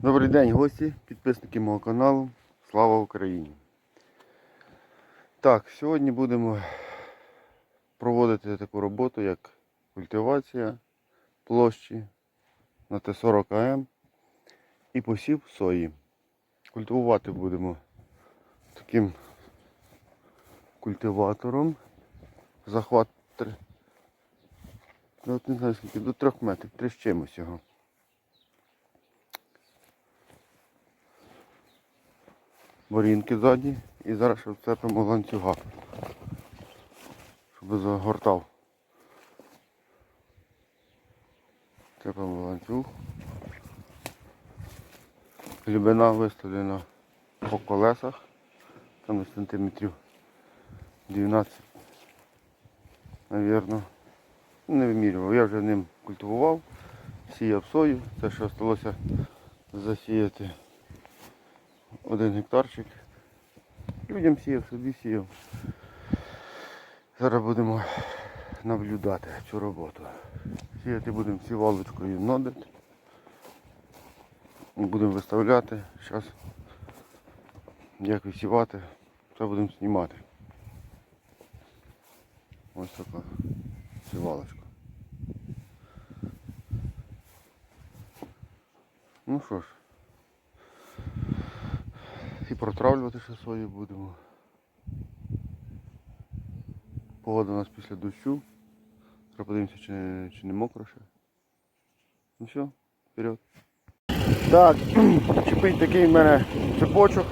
Добрий день, гості, підписники мого каналу. Слава Україні! Так, сьогодні будемо проводити таку роботу, як культивація площі на Т-40АМ і посів сої. Культивувати будемо таким культиватором. Захват три- ну, не знаю скільки, до трьох метрів, три з чимось його. Борінки ззаді і зараз ще вцепимо ланцюга, щоб загортав. Цепимо ланцюг. Глибина виставлена по колесах. Там сантиметрів 12, навірно. Не вимірював. Я вже ним культивував, сіяв сою. Це що залишилося засіяти один гектарчик. Людям сіяв, собі сіяв. Зараз будемо наблюдати цю роботу. Сіяти будемо сівалочкою нодит. І Будемо виставляти. Зараз як висівати, це будемо знімати. Ось така сівалочка. Ну що ж. І протравлювати ще сою будемо. Погода у нас після дощу. Треба подивимося, чи, чи не мокро ще. Ну все, вперед. Так, чіпить такий в мене цепочок.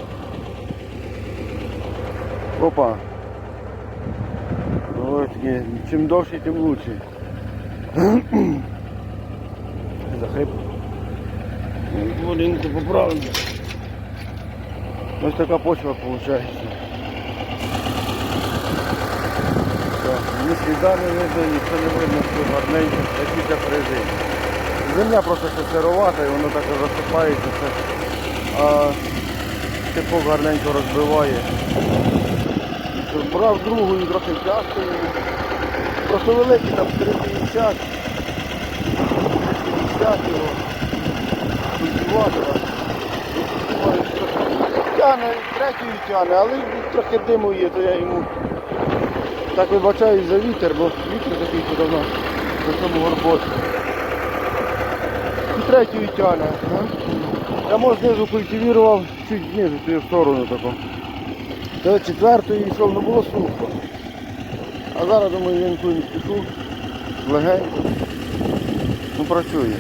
Опа. Ось. Чим довший, тим лучше. Захрип. Волінку поправимо. Ось така почва виходить. Ні сліда не видно, нічого не видно, все гарненько, такі як резині. Земля просто ще сировата і воно так розсипається. А типок гарненько розбиває. Брав другу і трохи втягкою. Просто великий там 350. 350 його. Тяне, третьою тяне, але трохи диму є, то я йому так вибачаю за вітер, бо вітер такий тут давно на цьому горбочку. І третьою тяне. Я може знизу культивував чуть знизу, в сторону таку. До четвертої йшов, ну було сухо. А зараз думаю, я нікуди не спішу. Легенько. Ну працює.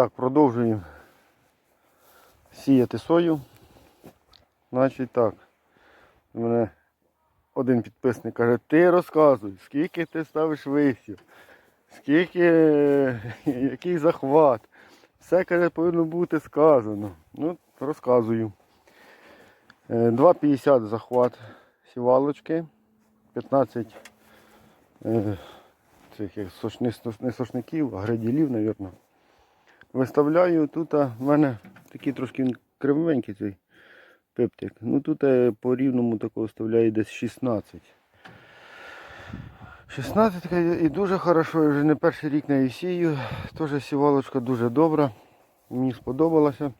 Так, продовжуємо сіяти сою. Значить так. У мене один підписник каже, ти розказуй, скільки ти ставиш висів, скільки, е, який захват. Все каже, повинно бути сказано. Ну, розказую. Е, 2,50 захват сівалочки, 15 е, цих як не сошників, а граділів, мабуть. Виставляю, тут в мене такий трошки кривенький цей пиптик. Ну тут е, по рівному такого вставляю десь 16. 16 і дуже хорошо, я вже не перший рік нею сію. Теж сівалочка дуже добра. Мені сподобалося.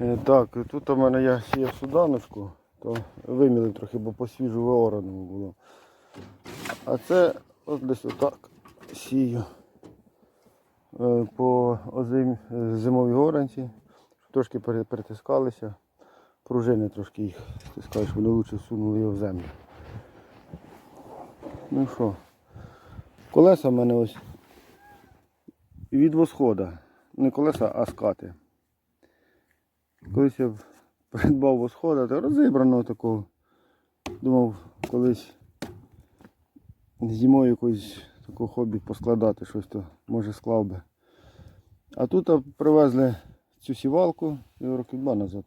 Е, Так, тут у мене я сіяв суданочку, то вимілив трохи, бо по свіжу виораному було. А це от десь отак сію. Е, по озим, е, зимовій горанці, трошки перетискалися. Пружини трошки їх стискають, щоб вони лучше всунули його в землю. Ну що, колеса в мене ось від восхода. Не колеса, а скати. Колись я придбав восхода, та розібраного такого. Думав колись зимою якось таке хобі поскладати, щось то може склав би. А тут привезли цю сівалку е, років два назад.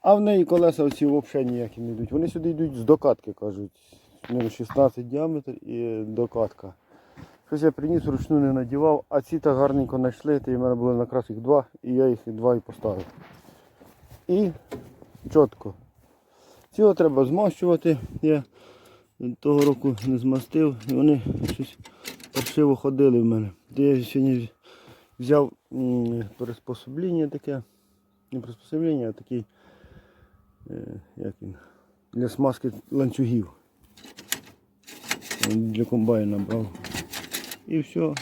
А в неї колеса оці взагалі ніякі не йдуть. Вони сюди йдуть з докатки, кажуть. Ну, 16 діаметр і докатка. Щось я приніс, вручну не надівав, а ці так гарненько знайшли, то в мене було якраз їх два, і я їх два і поставив. І чітко. Цього треба змащувати. Я того року не змастив, і вони щось паршиво ходили в мене. Я сьогодні взяв приспособлення таке. Не приспособлення, а такий е, як він, для смазки ланцюгів. Для комбайна брав. І все.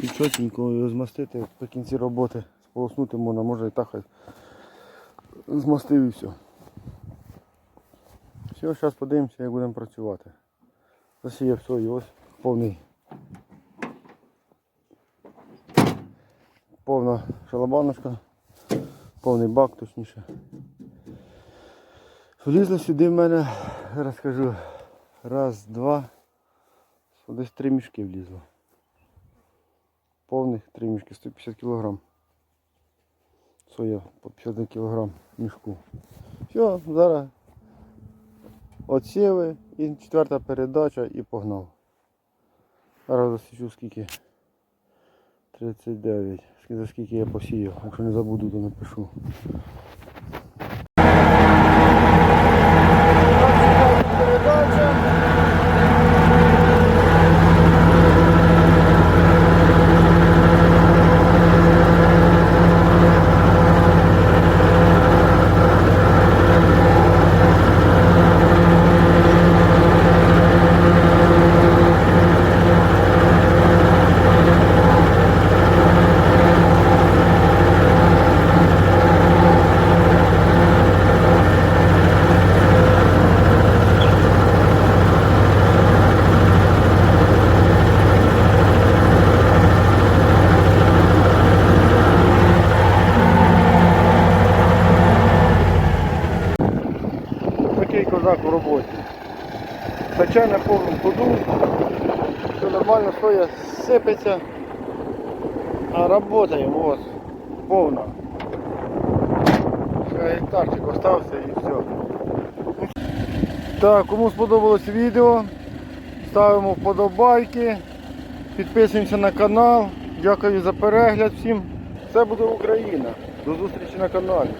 І чотенько його змастити по кінці роботи. Сполоснути можна, може і так змастив і все. Все, зараз подивимося, як будемо працювати. Засіяв і ось повний. Повна шалабаночка, повний бак точніше. Влізло сюди в мене, розкажу, раз, два, десь три мішки влізло. Повних три мішки, 150 кг. Соя по 50 кг мішку. Все, зараз Отсіви і четверта передача і погнав. Зараз засічу скільки. 39. За скільки я посіяв. Якщо не забуду, то напишу. Передача. Козак у роботі. Пече на повному ходу, все нормально, соя сипеться, а працюємо, ось, повна. Ще гектарчик остався і все. Так, кому сподобалось відео, ставимо вподобайки, підписуємося на канал. Дякую за перегляд всім. Це буде Україна. До зустрічі на каналі.